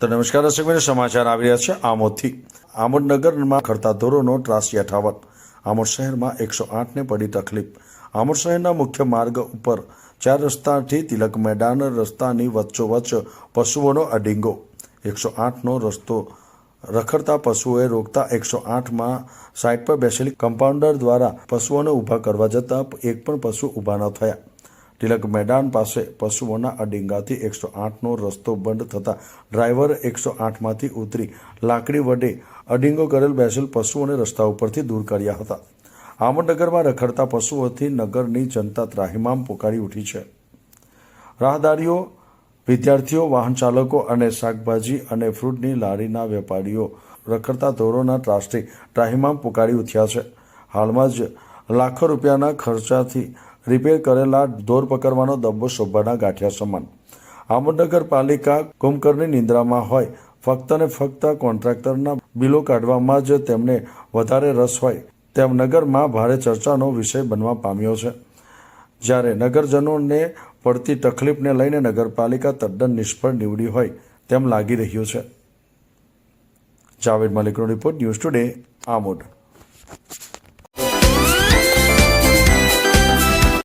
તો નમસ્કાર દર્શક સમાચાર આવી રહ્યા છે આમોદથી. આમોદ નગરમાં ખડતા ધોરણો ત્રાસી અઠાવન આમોદ શહેરમાં એકસો આઠને પડી તકલીફ. આમોદ શહેરના મુખ્ય માર્ગ ઉપર ચાર રસ્તાથી તિલક મેદાન, રસ્તાની વચ્ચોવચ્ચ પશુઓનો અડીંગો. એકસો આઠનો રસ્તો રખડતા પશુઓએ રોકતા એકસો આઠમાં સાઇટ પર બેસેલી કમ્પાઉન્ડર દ્વારા પશુઓને ઊભા કરવા જતાં એક પણ પશુ ઊભા ન થયા. તિલક મેદાન પાસે પશુઓના અડિંગાથી એકસો આઠનો રસ્તો બંધ થતાં ડ્રાઈવર એકસો આઠમાંથી ઉતરી લાકડી વડે અડિંગો કરેલ બેસેલ પશુઓને રસ્તા ઉપરથી દૂર કર્યા હતા. આમનગરમાં રખડતા પશુઓથી નગરની જનતા ત્રાહિમામ પોકારી ઉઠી છે. રાહદારીઓ, વિદ્યાર્થીઓ, વાહન ચાલકો અને શાકભાજી અને ફ્રૂટની લારીના વેપારીઓ રખડતા ધોરોના ત્રાસથી ત્રાહિમામ પોકારી ઉઠ્યા છે. હાલમાં જ લાખો રૂપિયાના ખર્ચાથી રિપેર કરેલા ઢોર પકડવાનો દબ્બો શોભાના ગાંઠિયા સમાન. આમોદનગર પાલિકા કુંભકર્ણની નિંદ્રામાં હોય, ફક્ત ને ફક્ત કોન્ટ્રાક્ટરના બિલો કાઢવામાં જ તેમને વધારે રસ હોય, તેમ નગરમાં ભારે ચર્ચાનો વિષય બનવા પામ્યો છે. જ્યારે નગરજનોને પડતી તકલીફને લઈને નગરપાલિકા તદ્દન નિષ્ફળ નીવડી હોય, તેમ લાગી રહ્યું છે. જાવેદ મલિકનો રિપોર્ટ ન્યૂઝ ટુડે, આમોદ.